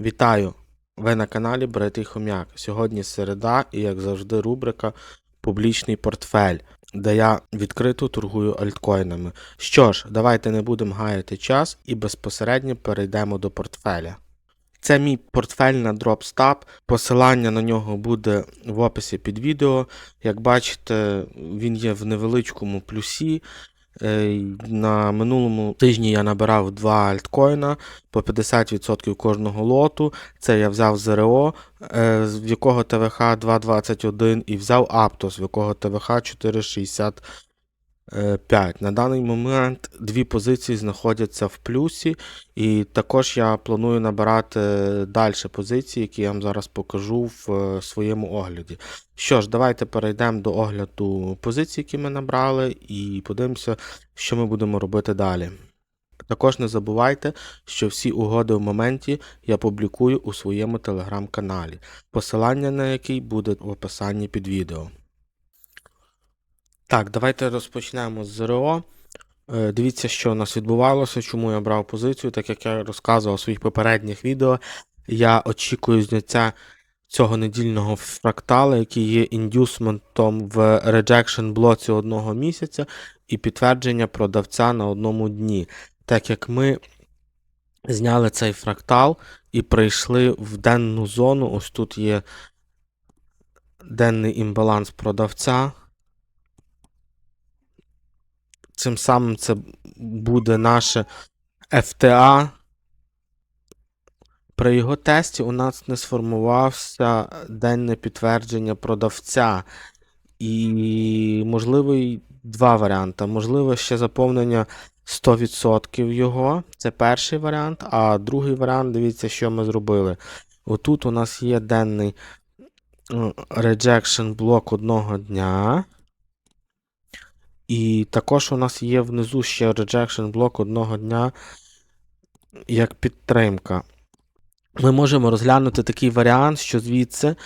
Вітаю! Ви на каналі Бритий Хом'як. Сьогодні середа і, як завжди, рубрика Публічний портфель, де я відкрито торгую альткоїнами. Що ж, давайте не будемо гаяти час і безпосередньо перейдемо до портфеля. Це мій портфель на DropStab. Посилання на нього буде в описі під відео. Як бачите, він є в невеличкому плюсі. Е, На минулому тижні я набирав два альткоїна по 50% кожного лоту. Це я взяв ЗРО, е, в якого ТВХ 2.21, і взяв Аптос, в якого ТВХ 4.65. На даний момент дві позиції знаходяться в плюсі, і також я планую набирати далі позиції, які я вам зараз покажу в е, своєму огляді. Що ж, давайте перейдемо до огляду позицій, які ми набрали, і подивимося, що ми будемо робити далі. Також не забувайте, що всі угоди в моменті я публікую у своєму телеграм-каналі, посилання на який буде в описанні під відео. Так, давайте розпочнемо з ЗРО. Е, Дивіться, що у нас відбувалося, чому я брав позицію, так як я розказував у своїх попередніх відео. Я очікую зняття цього недільного фрактала, який є індюсментом в rejection блоці одного місяця, і підтвердження продавця на одному дні. Так як ми зняли цей фрактал і прийшли в денну зону, ось тут є денний імбаланс продавця. Цим самим це буде наше FTA. При його тесті у нас не сформувався денне підтвердження продавця. І можливий два варіанти. Можливо, ще заповнення 100% його. Це перший варіант. А другий варіант, дивіться, що ми зробили. Отут у нас є денний е, rejection блок одного дня. І також у нас є внизу ще rejection блок одного дня як підтримка. Ми можемо розглянути такий варіант, що звідси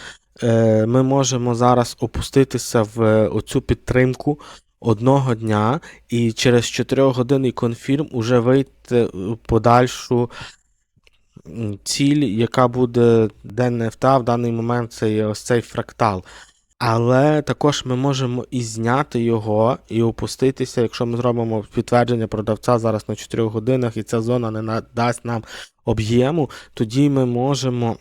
е, ми можемо зараз опуститися в оцю підтримку одного дня і через 4 годинний конфірм уже вийти подальшу ціль, яка буде денне ФТА. В даний момент це є ось цей фрактал. Але також ми можемо і зняти його, і опуститися, якщо ми зробимо підтвердження продавця зараз на 4 годинах, і ця зона не надасть нам об'єму, тоді ми можемо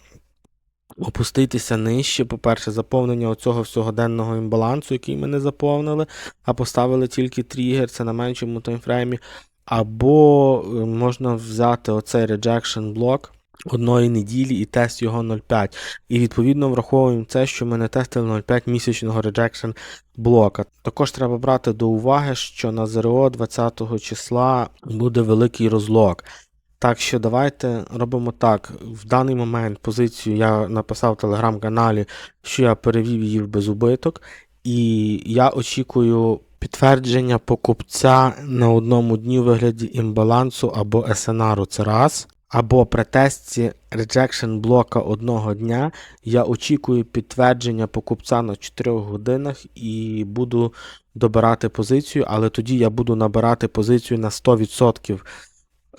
опуститися нижче. По-перше, заповнення оцього всього денного імбалансу, який ми не заповнили, а поставили тільки тригер, це на меншому таймфреймі. Або е, можна взяти оцей rejection блок одної неділі і тест його 0,5. І відповідно враховуємо це, що ми не тестили 0,5 місячного rejection блока. Також треба брати до уваги, що на ЗРО 20 числа буде великий розлог. Так що давайте робимо так. В даний момент позицію я написав в телеграм-каналі, що я перевів її в безубиток, і я очікую підтвердження покупця на одному дні у вигляді імбалансу або SNR, це раз. Або при тесті rejection блока одного дня я очікую підтвердження покупця на 4 годинах і буду добирати позицію, але тоді я буду набирати позицію на 100%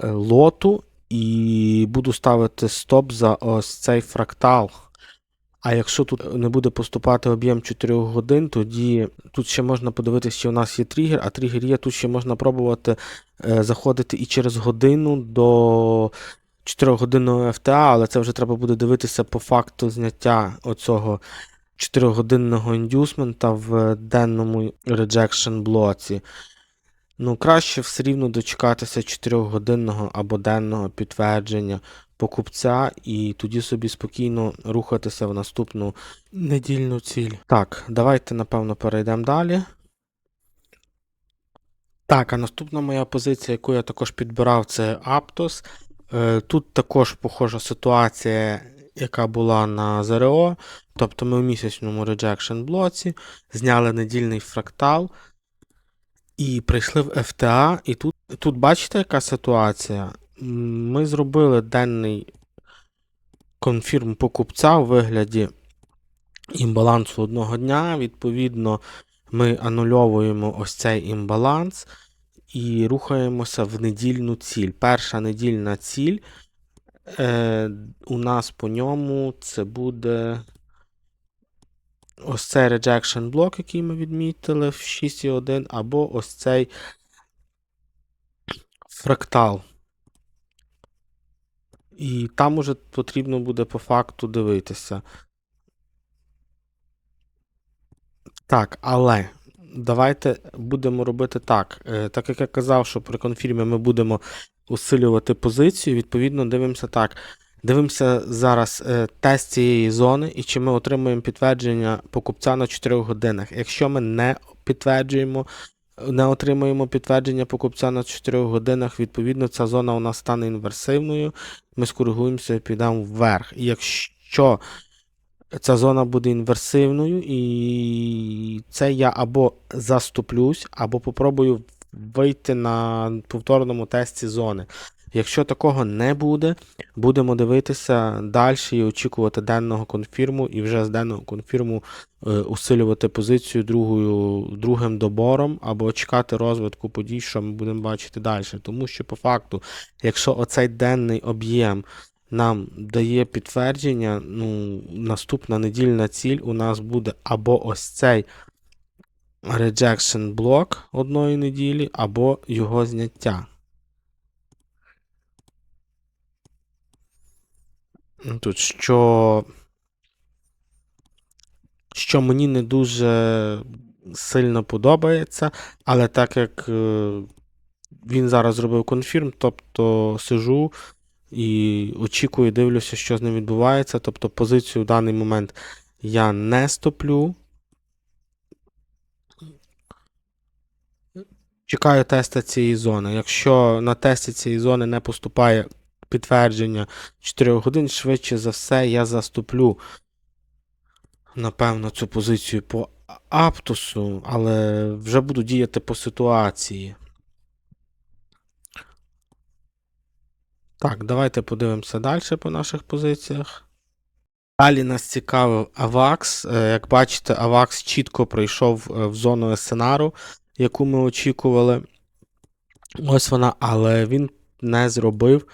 е, лоту і буду ставити стоп за ось цей фрактал. А якщо тут не буде поступати об'єм 4 годин, тоді тут ще можна подивитися, чи у нас є тригер, а тригер є, тут ще можна пробувати е, заходити і через годину до 4-годинного FTA, але це вже треба буде дивитися по факту зняття оцього 4-годинного індюсмента в денному rejection блоці. Ну, краще все рівно дочекатися 4-годинного або денного підтвердження покупця і тоді собі спокійно рухатися в наступну недільну ціль. Так, давайте, напевно, перейдемо далі. Так, а наступна моя позиція, яку я також підбирав, це Aptos. Е, Тут також похожа ситуація, яка була на ЗРО. Тобто ми в місячному rejection блоці зняли недільний фрактал і прийшли в FTA. І тут, тут бачите, яка ситуація? Ми зробили денний конфірм покупця у вигляді імбалансу одного дня. Відповідно, ми анульовуємо ось цей імбаланс і рухаємося в недільну ціль. Перша недільна ціль е, у нас по ньому це буде ось цей rejection блок, який ми відмітили в 6.1, або ось цей фрактал. І там уже потрібно буде по факту дивитися. Так, але давайте будемо робити так. Е, Так як я казав, що при конфірмі ми будемо усилювати позицію, відповідно, дивимося так. Дивимося зараз е, тест цієї зони і чи ми отримуємо підтвердження покупця на 4 годинах. Якщо ми не підтверджуємо, не отримуємо підтвердження покупця на 4 годинах, відповідно, ця зона у нас стане інверсивною. Ми скоригуємося і підемо вверх. І якщо ця зона буде інверсивною, і це я або заступлюсь, або попробую вийти на повторному тесті зони. Якщо такого не буде, будемо дивитися далі і очікувати денного конфірму, і вже з денного конфірму е, усилювати позицію другою, другим добором, або чекати розвитку подій, що ми будемо бачити далі. Тому що по факту, якщо оцей денний об'єм нам дає підтвердження, ну, наступна недільна ціль у нас буде або ось цей rejection блок одної неділі, або його зняття. Тут що, що мені не дуже сильно подобається, але так як е, він зараз зробив конфірм, тобто сижу і очікую, дивлюся, що з ним відбувається. Тобто позицію в даний момент я не стоплю. Чекаю теста цієї зони. Якщо на тесті цієї зони не поступає підтвердження 4 годин, швидше за все, я заступлю, напевно, цю позицію по Аптусу, але вже буду діяти по ситуації. Так, давайте подивимося далі по наших позиціях. Далі нас цікавив AVAX. Е, Як бачите, AVAX чітко пройшов е, в зону СНРу, яку ми очікували. Ось вона, але він не зробив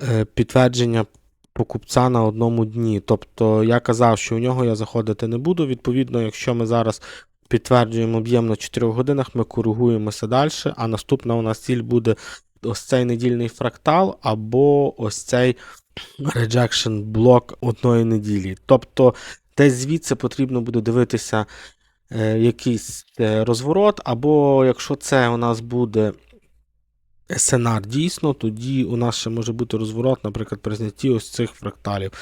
е, підтвердження покупця на одному дні. Тобто я казав, що у нього я заходити не буду. Відповідно, якщо ми зараз підтверджуємо об'єм на 4 годинах, ми коригуємося далі, а наступна у нас ціль буде ось цей недільний фрактал, або ось цей rejection блок одної неділі. Тобто, десь звідси потрібно буде дивитися якийсь е, розворот, або якщо це у нас буде SNR дійсно, тоді у нас ще може бути розворот, наприклад, при знятті ось цих фракталів.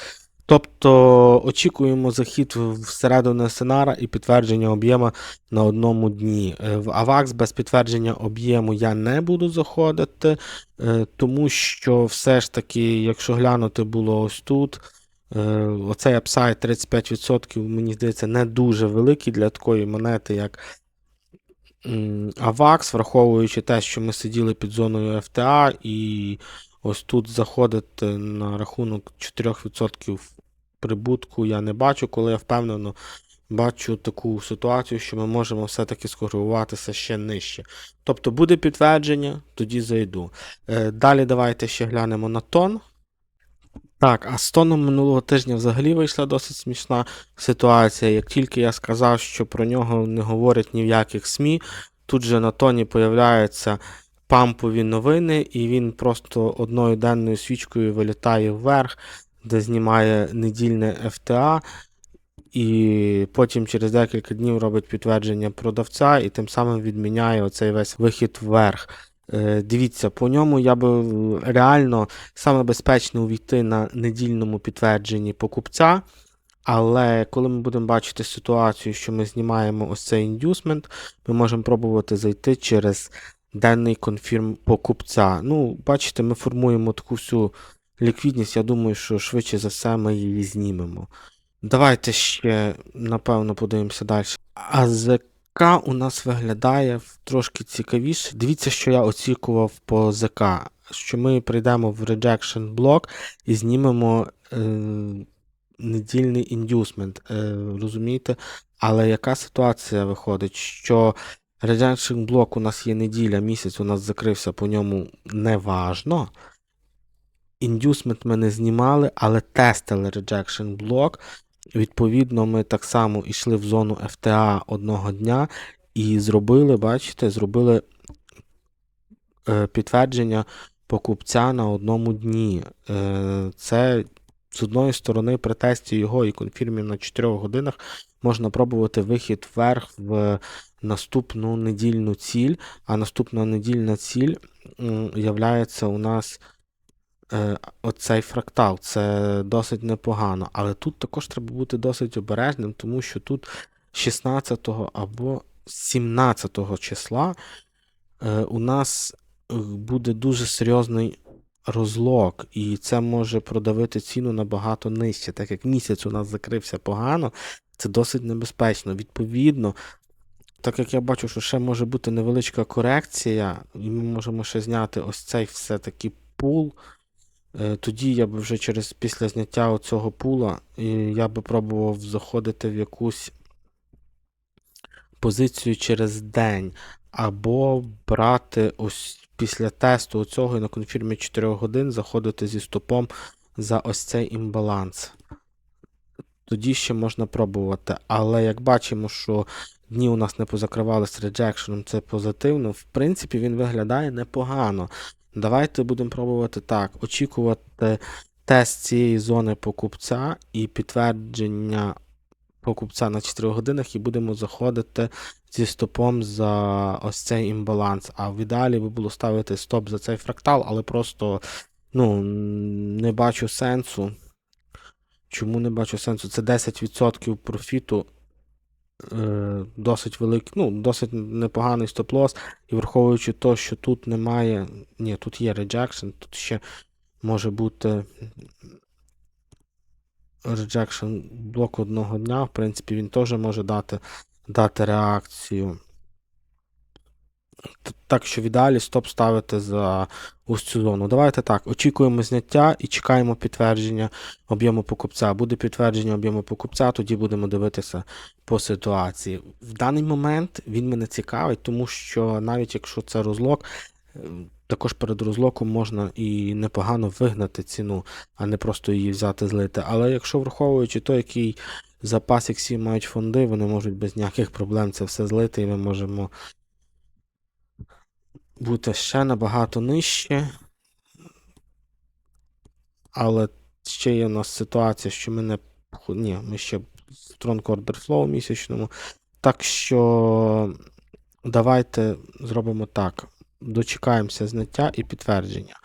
Тобто очікуємо захід всередину сценара і підтвердження об'єму на одному дні. Е, В AVAX без підтвердження об'єму я не буду заходити, е, тому що все ж таки, якщо глянути було ось тут, е, оцей апсайд 35%, мені здається, не дуже великий для такої монети, як AVAX, враховуючи те, що ми сиділи під зоною FTA, і ось тут заходити на рахунок 4% прибутку я не бачу, коли я впевнено бачу таку ситуацію, що ми можемо все-таки скоригуватися ще нижче. Тобто буде підтвердження, тоді зайду. Е, Далі давайте ще глянемо на тон. Так, а з тоном минулого тижня взагалі вийшла досить смішна ситуація. Як тільки я сказав, що про нього не говорять ні в яких СМІ, тут же на тоні появляються пампові новини, і він просто одною денною свічкою вилітає вверх, де знімає недільне FTA, і потім через декілька днів робить підтвердження продавця, і тим самим відміняє оцей весь вихід вверх. Е, Дивіться, по ньому я би е, реально саме безпечно увійти на недільному підтвердженні покупця. Але коли ми будемо бачити ситуацію, що ми знімаємо ось цей індюсмент, ми можемо пробувати зайти через денний конфірм покупця. Ну, бачите, ми формуємо таку всю ліквідність, я думаю, що швидше за все ми її знімемо. Давайте ще, напевно, подивимося далі. АЗК у нас виглядає трошки цікавіше. Дивіться, що я очікував по ЗК, що ми прийдемо в rejection блок і знімемо е, недільний індюсмент. Е, розумієте? Але яка ситуація виходить? Що rejection блок у нас є неділя, місяць у нас закрився по ньому неважно. Індюсмент ми не знімали, але тестили rejection блок. Відповідно, ми так само йшли в зону FTA одного дня і зробили, бачите, зробили е, підтвердження покупця на одному дні. Е, Це з одної сторони, при тесті його і конфірмі на 4 годинах можна пробувати вихід вверх в наступну недільну ціль, а наступна недільна ціль являється у нас оцей фрактал. Це досить непогано. Але тут також треба бути досить обережним, тому що тут 16 або 17 числа е, у нас е, буде дуже серйозний розлог, і це може продавити ціну набагато нижче. Так як місяць у нас закрився погано, це досить небезпечно. Відповідно, так як я бачу, що ще може бути невеличка корекція, і ми можемо ще зняти ось цей все-таки пул. Е, Тоді я би вже через після зняття оцього пула я би пробував заходити в якусь позицію через день, або брати ось після тесту оцього і на конфірмі 4 годин заходити зі стопом за ось цей імбаланс. Тоді ще можна пробувати. Але як бачимо, що дні у нас не позакривалися реджекшеном, це позитивно. В принципі, він виглядає непогано. Давайте будемо пробувати так: очікувати тест цієї зони покупця і підтвердження покупця на 4 годинах, і будемо заходити зі стопом за ось цей імбаланс. А в ідеалі би було ставити стоп за цей фрактал, але просто ну, не бачу сенсу. Чому не бачу сенсу? Це 10% профіту. Е, досить великий, ну, досить непоганий стоп-лосс. І враховуючи те, що тут немає. Ні, тут є реджекшн, тут ще може бути реджекшн блок одного дня. В принципі, він теж може дати, дати реакцію. Так що в ідеалі стоп ставити за ось цю зону. Давайте так, очікуємо зняття і чекаємо підтвердження об'єму покупця. Буде підтвердження об'єму покупця, тоді будемо дивитися по ситуації. В даний момент він мене цікавить, тому що навіть якщо це розлог, е, також перед розлоком можна і непогано вигнати ціну, а не просто її взяти злити. Але якщо враховуючи той, який запас XC мають фонди, вони можуть без ніяких проблем це все злити, і ми можемо бути ще набагато нижче. Але ще є у нас ситуація, що ми не. Ні, ми ще Strong Order Flow місячному. Так що давайте зробимо так. Дочекаємося зняття і підтвердження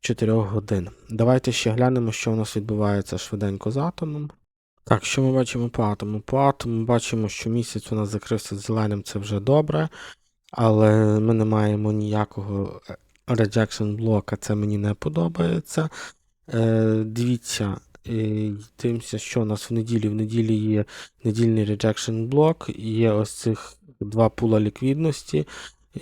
4 годин. Давайте ще глянемо, що у нас відбувається швиденько з атомом. Так, що ми бачимо по атому? По атому бачимо, що місяць у нас закрився зеленим, це вже добре. Але ми не маємо ніякого е, rejection блока, це мені не подобається. Е, дивіться, е, дивимося, що у нас в неділі. В неділі є недільний rejection блок, є ось цих два пула ліквідності,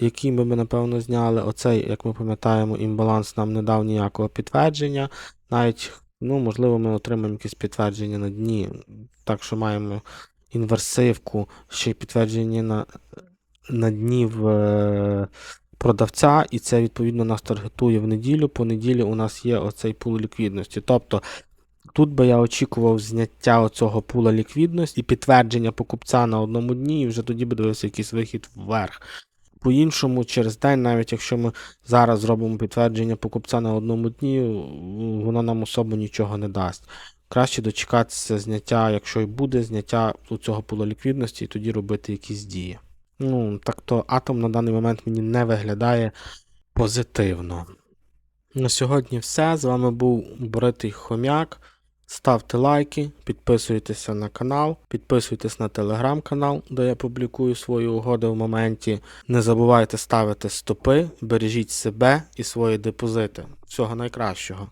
які би ми, напевно, зняли. Оцей, як ми пам'ятаємо, імбаланс нам не дав ніякого підтвердження. Навіть, ну, можливо, ми отримаємо якесь підтвердження на дні. Так що маємо інверсивку, ще й підтвердження на, на дні в е, продавця, і це відповідно нас таргетує в неділю. По неділі у нас є оцей пул ліквідності. Тобто тут би я очікував зняття оцього пула ліквідності і підтвердження покупця на одному дні, і вже тоді би дивився якийсь вихід вверх. По-іншому, через день, навіть якщо ми зараз зробимо підтвердження покупця на одному дні, воно нам особо нічого не дасть. Краще дочекатися зняття, якщо і буде зняття у цього пула ліквідності, і тоді робити якісь дії. Ну, так то атом на даний момент мені не виглядає позитивно. На сьогодні все. З вами був Боритий Хомяк. Ставте лайки, підписуйтеся на канал, підписуйтесь на телеграм-канал, де я публікую свої угоди в моменті. Не забувайте ставити стопи, бережіть себе і свої депозити. Всього найкращого.